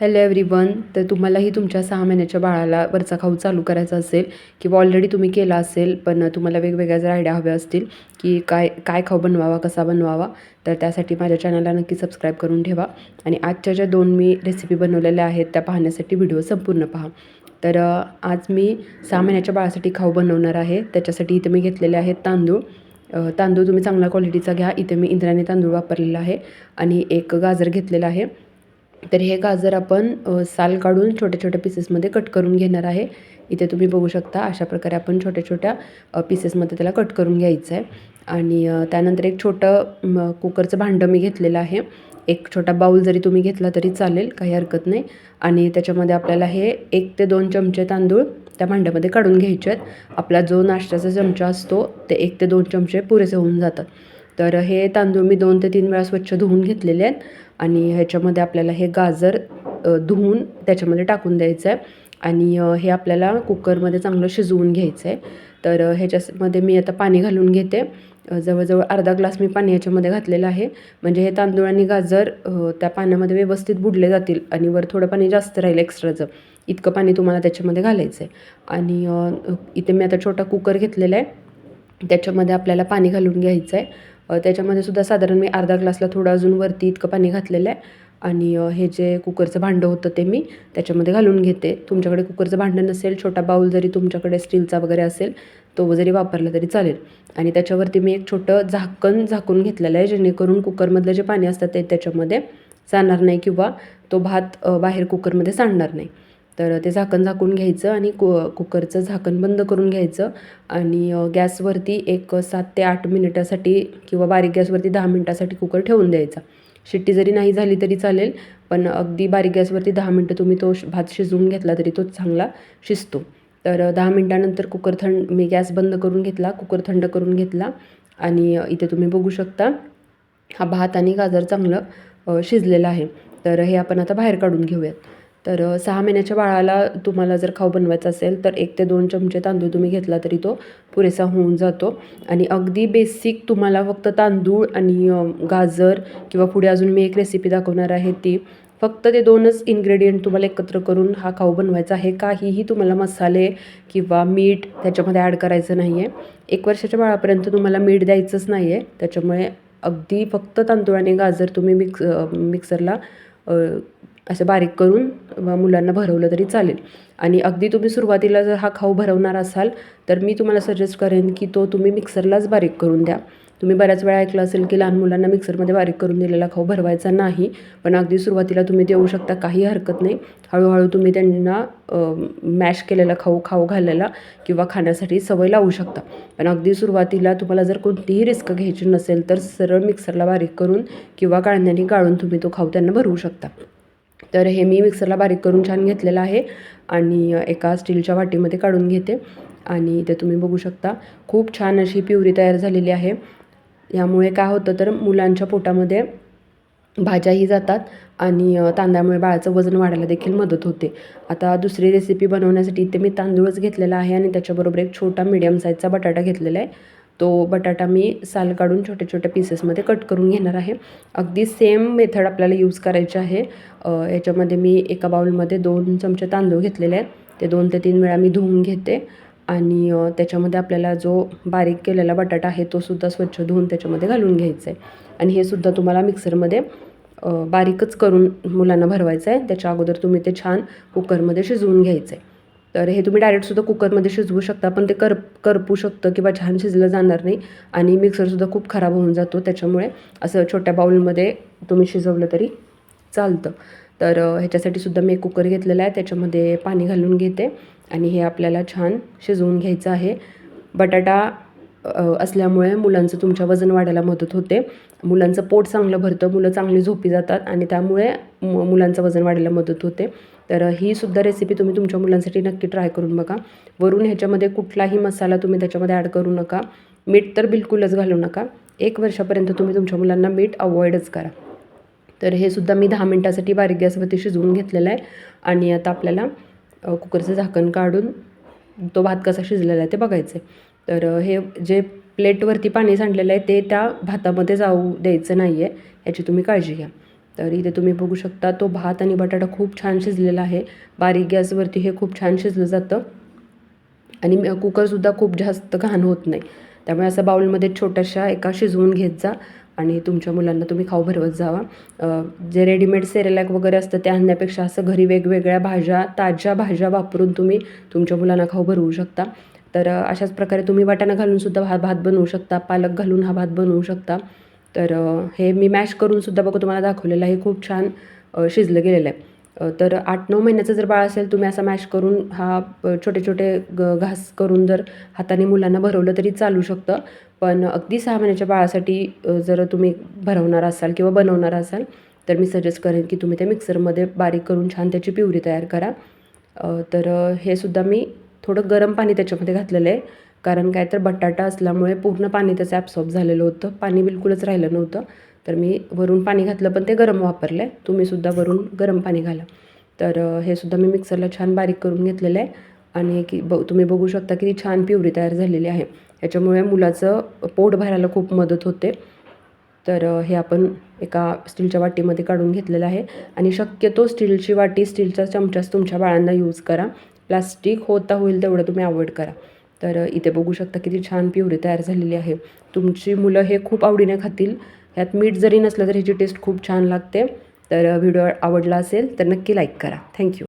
Hello everyone तर तुम्हालाही तुमच्या सहा महिन्याच्या बाळाला वरचा खाऊ चालू करायचा असेल किंवा ऑलरेडी तुम्ही केला असेल पण तुम्हाला वेगवेगळ्या जर आयडिया हव्या असतील की काय काय खाऊ बनवावा कसा बनवावा तर त्यासाठी माझ्या चॅनलला नक्की सबस्क्राईब करून ठेवा. आणि आजच्या ज्या दोन मी रेसिपी बनवलेल्या आहेत त्या पाहण्यासाठी व्हिडिओ संपूर्ण पहा. तर आज मी सहा महिन्याच्या बाळासाठी खाऊ बनवणार आहे. त्याच्यासाठी इथे मी घेतलेले आहेत तांदूळ. तांदूळ तुम्ही चांगल्या क्वालिटीचा घ्या. इथे मी इंद्रायणी तांदूळ वापरलेला आहे. आणि एक गाजर घेतलेला आहे. तर हे गाजर आपण साल काढून छोट्या छोट्या पीसेसमध्ये कट करून घेणार आहे. इथे तुम्ही बघू शकता अशा प्रकारे आपण छोट्या छोट्या पीसेसमध्ये त्याला कट करून घ्यायचं आहे आणि त्यानंतर एक छोटं कुकरचं भांडं मी घेतलेलं आहे. एक छोटा बाऊल जरी तुम्ही घेतला तरी चालेल काही हरकत नाही. आणि त्याच्यामध्ये आपल्याला हे एक ते दोन चमचे तांदूळ त्या भांड्यामध्ये काढून घ्यायचे आहेत. आपला जो नाश्त्याचा चमचा असतो ते एक ते दोन चमचे पुरेसे होऊन जातात. तर हे तांदूळ मी दोन ते तीन वेळा स्वच्छ धुवून घेतलेले आहेत आणि ह्याच्यामध्ये आपल्याला हे गाजर धुवून त्याच्यामध्ये टाकून द्यायचं आहे. आणि हे आपल्याला कुकरमध्ये चांगलं शिजवून घ्यायचं आहे. तर ह्याच्यामध्ये मी आता पाणी घालून घेते. जवळजवळ अर्धा ग्लास मी पाणी ह्याच्यामध्ये घातलेलं आहे. म्हणजे हे तांदूळ आणि गाजर त्या पाण्यामध्ये व्यवस्थित बुडले जातील आणि वर थोडं पाणी जास्त राहील एक्स्ट्राचं. इतकं पाणी तुम्हाला त्याच्यामध्ये घालायचं आहे. आणि इथे मी आता छोटा कुकर घेतलेला आहे. त्याच्यामध्ये आपल्याला पाणी घालून घ्यायचं आहे. त्याच्यामध्ये सुद्धा साधारण मी अर्धा ग्लासला थोडं अजून वरती इतकं पाणी घातलेलं आहे. आणि हे जे कुकरचं भांडं होतं ते मी त्याच्यामध्ये घालून घेते. तुमच्याकडे कुकरचं भांडं नसेल छोटा बाऊल जरी तुमच्याकडे स्टीलचा वगैरे असेल तो जरी वापरला तरी चालेल. आणि त्याच्यावरती मी एक छोटं झाकण झाकून घेतलेलं आहे जेणेकरून कुकरमधलं जे पाणी असतं ते त्याच्यामध्ये जाणार नाही किंवा तो भात बाहेर कुकरमध्ये सांडणार नाही. तर ते झाकण झाकून घ्यायचं आणि कु कुकरचं झाकण बंद करून घ्यायचं. आणि गॅसवरती एक सात ते आठ मिनिटासाठी किंवा बारीक गॅसवरती दहा मिनिटासाठी कुकर ठेवून द्यायचा. शिट्टी जरी नाही झाली तरी चालेल पण अगदी बारीक गॅसवरती दहा मिनटं तुम्ही तो श- भात शिजवून घेतला तरी तो चांगला शिजतो. तर दहा मिनटानंतर कुकर थंड मी गॅस बंद करून घेतला कुकर थंड करून घेतला. आणि इथे तुम्ही बघू शकता हा भात आणि गाजर चांगलं शिजलेला शिजलेलं आहे. तर हे आपण आता बाहेर काढून घेऊयात. तर सहा महिन्याच्या बाळाला तुम्हाला जर खाऊ बनवायचा असेल तर एक ते दोन चमचे तांदूळ तुम्ही घेतला तरी तो पुरेसा होऊन जातो. आणि अगदी बेसिक तुम्हाला फक्त तांदूळ आणि गाजर किंवा पुढे अजून मी एक रेसिपी दाखवणार आहे ती. फक्त ते दोनच इन्ग्रेडियंट तुम्हाला एकत्र करून हा खाऊ बनवायचा आहे. काहीही तुम्हाला मसाले किंवा मीठ त्याच्यामध्ये ॲड करायचं नाही आहे एक वर्षाच्या बाळापर्यंत तुम्हाला मीठ द्यायचंच नाही आहे त्याच्यामुळे अगदी फक्त तांदूळ आणि गाजर तुम्ही मिक्स मिक्सरला असं बारीक करून मुलांना भरवलं तरी चालेल. आणि अगदी तुम्ही सुरुवातीला जर हा खाऊ भरवणार असाल तर मी तुम्हाला सजेस्ट करेन की तो तुम्ही मिक्सरलाच बारीक करून द्या. तुम्ही बऱ्याच वेळा ऐकलं असेल की लहान मुलांना मिक्सरमध्ये बारीक करून दिलेला खाऊ भरवायचा नाही पण अगदी सुरुवातीला तुम्ही देऊ शकता काही हरकत नाही. हळूहळू तुम्ही त्यांना मॅश केलेला खाऊ खाऊ घालायला किंवा खाण्यासाठी सवय लावू शकता. पण अगदी सुरुवातीला तुम्हाला जर कोणतीही रिस्क घ्यायची नसेल तर सरळ मिक्सरला बारीक करून किंवा गाळण्याने गाळून तुम्ही तो खाऊ त्यांना भरवू शकता. तर हे मी मिक्सरला बारीक करून छान घेतलेलं आहे आणि एका स्टीलच्या वाटीमध्ये काढून घेते. आणि ते तुम्ही बघू शकता खूप छान अशी प्युरी तयार झालेली आहे. यामुळे काय होतं तर मुलांच्या पोटामध्ये भाज्याही जातात आणि तांदळामुळे बाळाचं वजन वाढायला देखील मदत होते. आता दुसरी रेसिपी बनवण्यासाठी इथे मी तांदूळच घेतलेला आहे आणि त्याच्याबरोबर एक छोटा मिडियम साईजचा बटाटा घेतलेला आहे. तो बटाटा मी साल काढून छोट्या छोट्या पीसेसमध्ये कट करून घेणार आहे. अगदी सेम मेथड आपल्याला यूज करायची आहे. याच्यामध्ये मी एका बाउलमध्ये दोन चमचे तांदूळ घेतलेले आहेत. ते दोन ते तीन वेळा मी धुवून घेते. आणि त्याच्यामध्ये आपल्याला जो बारीक केलेला बटाटा आहे तो सुद्धा स्वच्छ धुवून त्याच्यामध्ये घालून घ्यायचा आहे आणि हे सुद्धा तुम्हाला मिक्सरमध्ये बारीकच करून मुलांना भरवायचं आहे त्याच्या अगोदर तुम्ही ते छान कुकरमध्ये शिजवून घ्यायचं आहे तर हे तुम्ही डायरेक्टसुद्धा कुकरमध्ये शिजवू शकता पण ते कर करपू शकतं किंवा छान शिजलं जाणार नाही. आणि मिक्सरसुद्धा खूप खराब होऊन जातो त्याच्यामुळे असं छोट्या बाउलमध्ये तुम्ही शिजवलं तरी चालतं. तर ह्याच्यासाठी सुद्धा मी एक कुकर घेतलेला आहे त्याच्यामध्ये पाणी घालून घेते. आणि हे आपल्याला छान शिजवून घ्यायचं आहे. बटाटा असल्यामुळे मुलांचं तुमच्या वजन वाढायला मदत होते. मुलांचं पोट चांगलं भरतं मुलं चांगली झोपी जातात आणि त्यामुळे मु मुलांचं वजन वाढायला मदत होते. तर ही सुद्धा रेसिपी तुम्ही तुमच्या मुलांसाठी नक्की ट्राय करून बघा. वरून ह्याच्यामध्ये कुठलाही मसाला तुम्ही त्याच्यामध्ये ॲड करू नका. मीठ तर बिलकुलच घालू नका. एक वर्षापर्यंत तुम्ही तुमच्या मुलांना मीठ अवॉइडच करा. तर हे सुद्धा मी दहा मिनटासाठी बारीक गॅसवरती शिजवून घेतलेलं आहे. आणि आता आपल्याला कुकरचं झाकण काढून तो भात कसा शिजलेला आहे ते बघायचं आहे तर हे जे प्लेटवरती पाणी सांडलेलं आहे ते त्या भातामध्ये जाऊ द्यायचं नाही आहे याची तुम्ही काळजी घ्या. तर इथे तुम्ही बघू शकता तो भात आणि बटाटा खूप छान शिजलेला आहे. बारीक गॅसवरती हे खूप छान शिजलं जातं. आणि कुकरसुद्धा खूप जास्त घाण होत नाही. त्यामुळे असं बाउलमध्ये छोट्याशा एका शिजवून घेत जा आणि तुमच्या मुलांना तुम्ही खाऊ भरवत जावा. जे रेडीमेड सेरेलॅक वगैरे असतं ते आणण्यापेक्षा असं घरी वेगवेगळ्या भाज्या ताज्या भाज्या वापरून तुम्ही तुमच्या मुलांना खाऊ भरवू शकता. तर अशाच प्रकारे तुम्ही वाटाणा घालूनसुद्धा हा भात बनवू शकता पालक घालून हा भात बनवू शकता. तर हे मी मॅश करूनसुद्धा बघा तुम्हाला दाखवलेलं आहे खूप छान शिजलं गेलेलं आहे. तर आठ नऊ महिन्याचं जर बाळ असेल तुम्ही असा मॅश करून हा छोटे छोटे ग घास करून जर हाताने मुलांना भरवलं तरी चालू शकतं. पण अगदी सहा महिन्याच्या बाळासाठी जर तुम्ही भरवणार असाल किंवा बनवणार असाल तर मी सजेस्ट करेन की तुम्ही ते मिक्सरमध्ये बारीक करून छान त्याची प्युरी तयार करा. तर हे सुद्धा मी थोडं गरम पाणी त्याच्यामध्ये घातलेलं आहे. कारण काय तर बटाटा असल्यामुळे पूर्ण पाणी त्याचं ॲब्सॉर्ब झालेलं होतं. पाणी बिलकुलच राहिलं नव्हतं. तर मी वरून पाणी घातलं पण ते गरम वापरलं आहे. तुम्हीसुद्धा वरून गरम पाणी घाला. तर हे सुद्धा मी मिक्सरला छान बारीक करून घेतलेलं आहे. आणि की ब तुम्ही बघू शकता की ती छान प्युरी तयार झालेली आहे. याच्यामुळे मुलाचं पोट भरायला खूप मदत होते. तर हे आपण एका स्टीलच्या वाटीमध्ये काढून घेतलेलं आहे. आणि शक्यतो स्टीलची वाटी स्टीलचा चमचाच तुमच्या बाळांना यूज करा. प्लास्टिक होता होईल तेवढं तुम्ही अवॉइड करा. तर इथे बघू शकता किती छान प्युरी तयार झालेली आहे. तुमची मुलं हे खूप आवडीने खातील. ह्यात मीठ जरी नसलं तर ह्याची टेस्ट खूप छान लागते. तर व्हिडिओ आवडला असेल तर नक्की लाईक करा. थँक्यू